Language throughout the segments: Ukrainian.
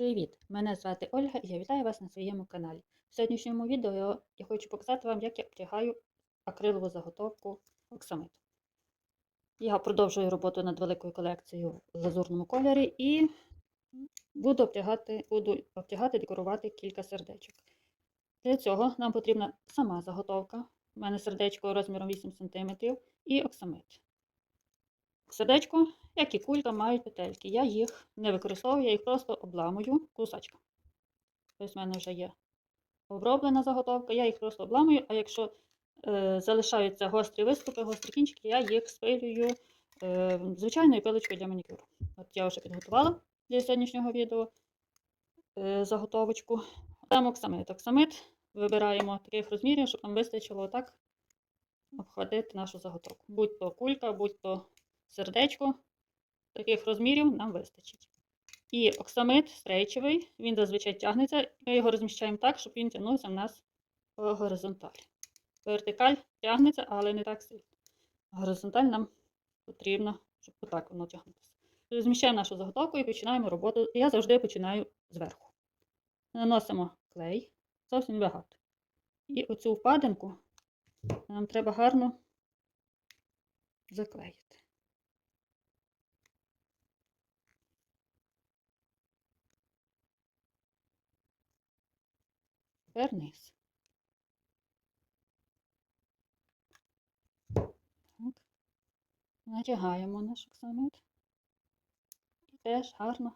Привіт! Мене звати Ольга і я вітаю вас на своєму каналі. В сьогоднішньому відео я хочу показати вам, як я обтягаю акрилову заготовку оксамит. Я продовжую роботу над великою колекцією в лазурному кольорі і буду обтягати, буду обтягати декорувати кілька сердечок. Для цього нам потрібна сама заготовка. У мене сердечко розміром 8 см і оксамит. Сердечко, як і кулька, мають петельки. Я їх не використовую, я їх просто обламую кусачком. Ось в мене вже є оброблена заготовка, я їх просто обламую, а якщо е, залишаються гострі виступи, гострі кінчики, я їх спилюю е, звичайною пилочкою для манікюру. От я вже підготувала для сьогоднішнього відео е, заготовочку. Там оксамит. Оксамит вибираємо таких розмірів, щоб нам вистачило так обходити нашу заготовку. Будь то кулька, будь то сердечко таких розмірів нам вистачить. І оксамит стрейчевий, він зазвичай тягнеться, ми його розміщаємо так, щоб він тягнувся в нас по горизонталі. Вертикаль тягнеться, але не так сильно. Горизонталь нам потрібно, щоб отак воно тягнутося. Розміщаємо нашу заготовку і починаємо роботу. Я завжди починаю зверху. Наносимо клей, зовсім багато. І оцю впадинку нам треба гарно заклеїти. Тепер низ. Так. Натягаємо наш оксамит і теж гарно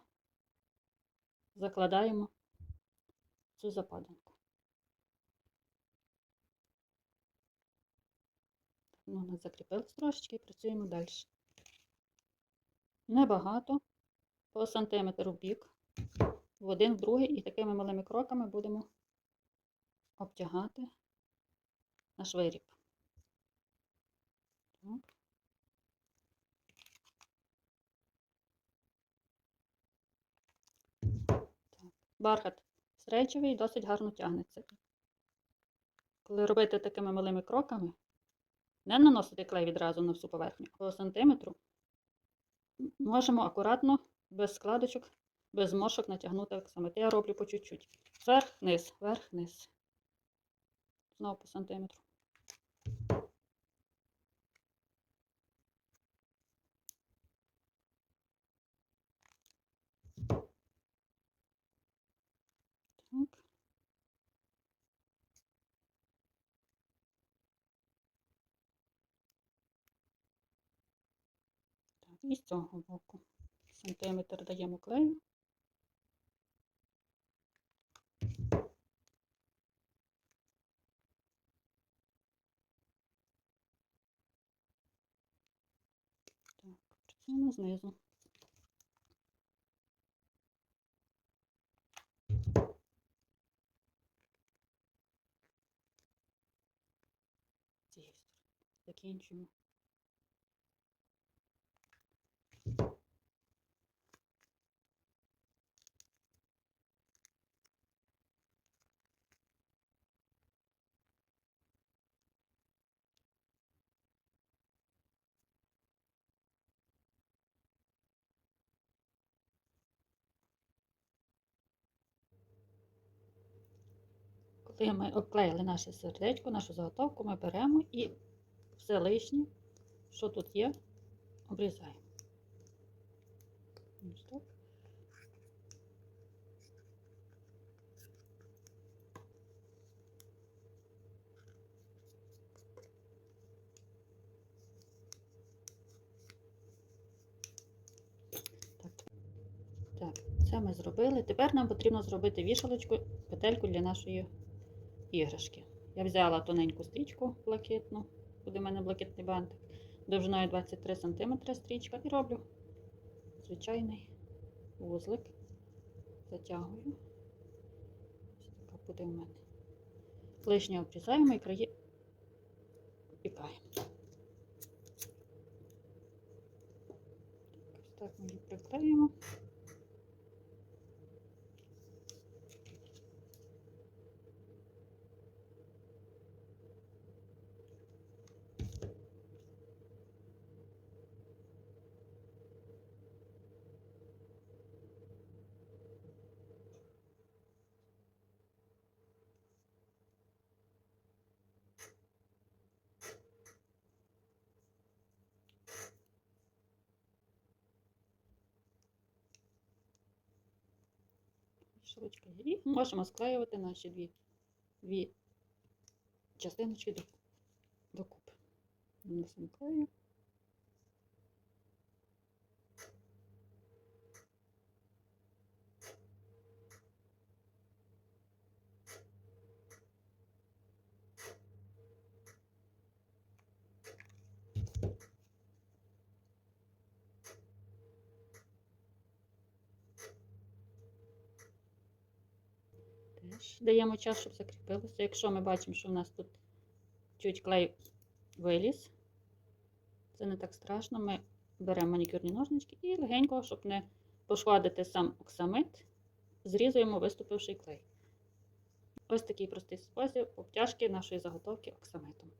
закладаємо цю западинку. Ну, не закріпилось трошечки і працюємо далі. Небагато, по сантиметру в бік, в один, в другий, і такими малими кроками будемо обтягати наш виріб. Так. Бархат стрейчевий досить гарно тягнеться. Коли робити такими малими кроками, не наносити клей відразу на всю поверхню, по сантиметру, можемо акуратно, без складочок, без зморшок натягнути оксамит. Я роблю по чуть-чуть. Вверх, вниз, вверх, вниз. Знову по сантиметру. Так. І з цього боку. Сантиметр даємо клею. Працюємо знизу. З Коли ми обклеїли наше сердечко, нашу заготовку, ми беремо і все лишнє, що тут є, обрізаємо. Ось так. Так. Це ми зробили. Тепер нам потрібно зробити вішалочку, петельку для нашої іграшки. Я взяла тоненьку стрічку блакитну, буде в мене блакитний бантик, довжиною 23 см стрічка і роблю звичайний вузлик, затягую. Ось така буде в мене. Лишнє обрізаємо і краї пікаємо. Так ми її приклеїмо. Шарочки. І можемо склеювати наші дві, дві частиночки докупи. Наносимо клею. Даємо час, щоб закріпилося. Якщо ми бачимо, що в нас тут чуть клей виліз, це не так страшно. Ми беремо манікюрні ножнички і легенько, щоб не пошкодити сам оксамит, зрізуємо виступивший клей. Ось такий простий спосіб обтяжки нашої заготовки оксамитом.